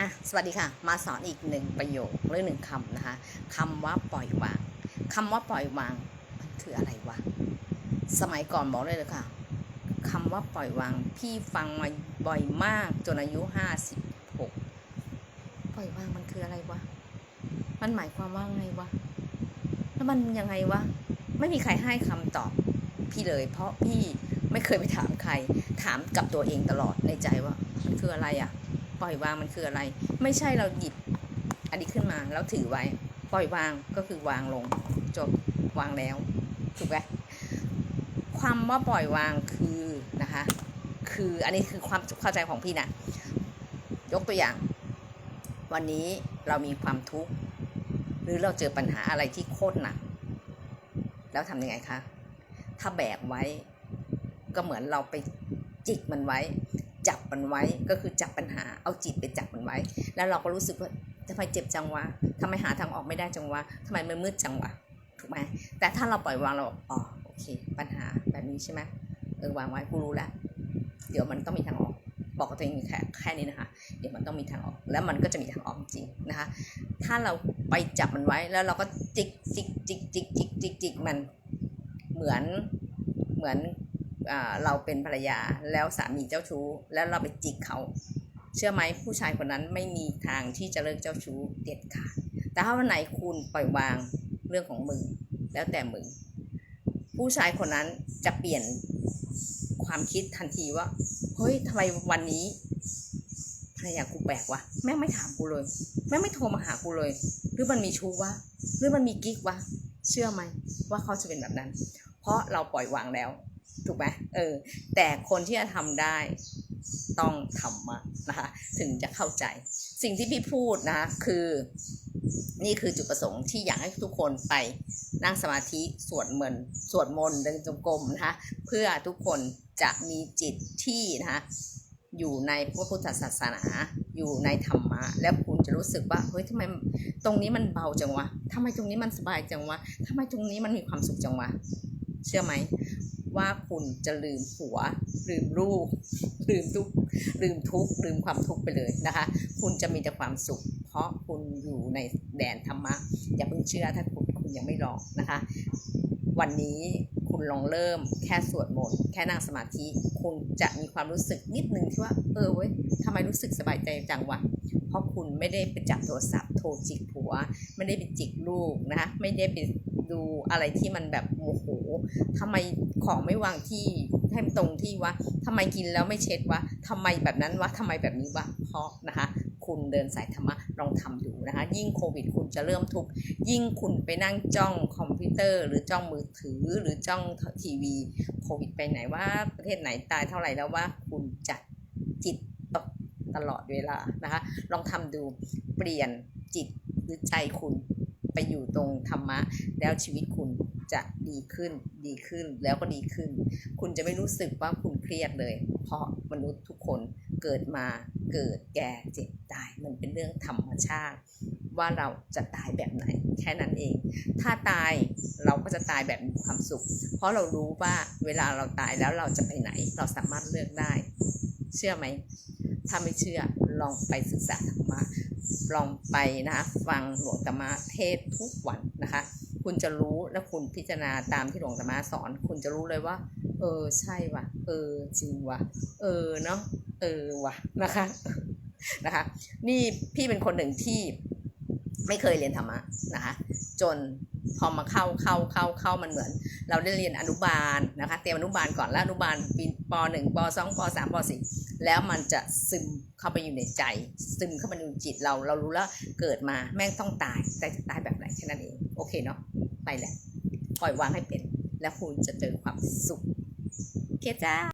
อะสวัสดีค่ะ มาสอนอีกหนึ่งประโยคหรือหนึ่งคำนะคะคำว่าปล่อยวางคำว่าปล่อยวางมันคืออะไรวะสมัยก่อนบอกเลยเลยค่ะคำว่าปล่อยวาง พี่ฟังมาบ่อยมากจนอายุห้าสิบหกปล่อยวางมันคืออะไรวะมันหมายความว่าไงวะแล้วมันยังไงวะไม่มีใครให้คำตอบ พี่เลย เพราะพี่ไม่เคยไปถามใคร ถามกับตัวเองตลอดในใจว่ามันคืออะไรอะ ปล่อยวางมันคืออะไร ไม่ใช่เราหยิบอันนี้ขึ้นมาแล้วถือไว้ ปล่อยวางก็คือวางลง จบวางแล้ว ถูกไหมความว่าปล่อยวางคือนะคะ คืออันนี้คือความเข้าใจของพี่นะยกตัวอย่าง วันนี้เรามีความทุกข์หรือเราเจอปัญหาอะไรที่โคตรหนักแล้วทำยังไงคะถ้าแบกไว้ ก็เหมือนเราไปจิกมันไว้ จับมันไว้ ก็คือจับปัญหา เอาจิตไปจับมันไว้ แล้วเราก็รู้สึกว่าทำไมเจ็บจังวะทำไมหาทางออกไม่ได้จังวะทำไมมันมืดจังวะถูกไหมแต่ถ้าเราปล่อยวางเราอ๋อโอเค ปัญหาแบบนี้ใช่ไหมเออวางไว้กูรู้แล้วเดี๋ยวมันต้องมีทางออก บอกตัวเองแค่แค่นี้นะคะ เดี๋ยวมันต้องมีทางออก แล้วมันก็จะมีทางออกจริงนะคะ ถ้าเราไปจับมันไว้แล้วเราก็จิกจิกจิกจิกจิกจิกจิกมันเหมือนเหมือน เราเป็นภรรยาแล้วสามีเจ้าชู้ แล้วเราไปจิกเขา เชื่อไหมผู้ชายคนนั้นไม่มีทางที่จะเลิกเจ้าชู้เด็ดขาดแต่ถ้าวันไหนคุณปล่อยวางเรื่องของมึงแล้วแต่มึงผู้ชายคนนั้นจะเปลี่ยนความคิดทันทีว่าเฮ้ยทำไมวันนี้ภรรยากูแปลกวะแม่ไม่ถามกูเลย แม่ไม่โทรมาหากูเลย หรือมันมีชู้วะหรือมันมีกิ๊กวะเชื่อไหมว่าเขาจะเป็นแบบนั้น เพราะเราปล่อยวางแล้ว ถูกไหมเออ แต่คนที่จะทำได้ต้องทำมานะคะถึงจะเข้าใจ สิ่งที่พี่พูดนะคือ นี่คือจุดประสงค์ที่อยากให้ทุกคนไปนั่งสมาธิสวดมนต์สวดมนต์เดินจงกรมนะคะเพื่อทุกคนจะมีจิตที่นะคะอยู่ในพระพุทธศาสนา อยู่ในธรรมะ แล้วคุณจะรู้สึกว่าเฮ้ยทำไมตรงนี้มันเบาจังวะทำไมตรงนี้มันสบายจังวะทำไมตรงนี้มันมีความสุขจังวะ เชื่อไหม ว่าคุณจะลืมผัว ลืมลูก ลืมทุกข์ลืมทุกข์ลืมความทุกข์ไปเลยนะคะ คุณจะมีแต่ความสุข เพราะคุณอยู่ในแดนธรรมะ อย่าเพิ่งเชื่อถ้าคุณคุณยังไม่ลองนะคะ วันนี้คุณลองเริ่มแค่สวดมนต์แค่นั่งสมาธิ คุณจะมีความรู้สึกนิดนึงที่ว่า เออเว้ยทำไมรู้สึกสบายใจจังวะเพราะคุณไม่ได้ไปจับโทรศัพท์โทรจิกผัว ไม่ได้ไปจิกลูกนะไม่ได้ไป ดูอะไรที่มันแบบโมโหทำไมของไม่วางที่ให้มันตรงที่วะทำไมกินแล้วไม่เช็ดวะทำไมแบบนั้นวะทำไมแบบนี้วะเพราะนะคะคุณเดินสายธรรมะลองทำดูนะคะ ยิ่งโควิดคุณจะเริ่มทุกข์ยิ่งคุณไปนั่งจ้องคอมพิวเตอร์ หรือจ้องมือถือหรือจ้องทีวีโควิดไปไหนว่าประเทศไหนตายเท่าไหร่แล้วว่าคุณจะจิตตกตลอดเวลานะคะ ลองทำดูเปลี่ยนจิตหรือใจคุณ ไปอยู่ตรงธรรมะ แล้วชีวิตคุณจะดีขึ้นดีขึ้นแล้วก็ดีขึ้น คุณจะไม่รู้สึกว่าคุณเครียดเลย เพราะมนุษย์ทุกคนเกิดมาเกิดแก่เจ็บตายมันเป็นเรื่องธรรมชาติ ว่าเราจะตายแบบไหน แค่นั้นเอง ถ้าตายเราก็จะตายแบบมีความสุข เพราะเรารู้ว่าเวลาเราตายแล้วเราจะไปไหน เราสามารถเลือกได้ เชื่อไหม ถ้าไม่เชื่อลองไปศึกษาธรรมะลองไปนะคะฟังหลวงตามาเทศทุกวันนะคะ คุณจะรู้และคุณพิจารณาตามที่หลวงตามาสอน คุณจะรู้เลยว่า เออใช่ว่ะ เออจริงว่ะ เออเนาะเออว่ะนะคะนะคะ นี่พี่เป็นคนหนึ่งที่ไม่เคยเรียนธรรมะนะคะ จนพอมาเข้าเข้าเข้าเข้ามันเหมือน เราได้เรียนอนุบาลนะคะเตรียมอนุบาลก่อนแล้วอนุบาลปีปหนึ่งปสองปสามปสี่แล้วมันจะซึมเข้าไปอยู่ในใจ ซึมเข้าไปในจิตเราเรารู้แล้วเกิดมาแม่งต้องตายแต่จะตายแบบไหนแค่นั้นเองโอเคเนาะไปแหละปล่อยวางให้เป็น แล้วคุณจะเจอความสุขโอเคจ้า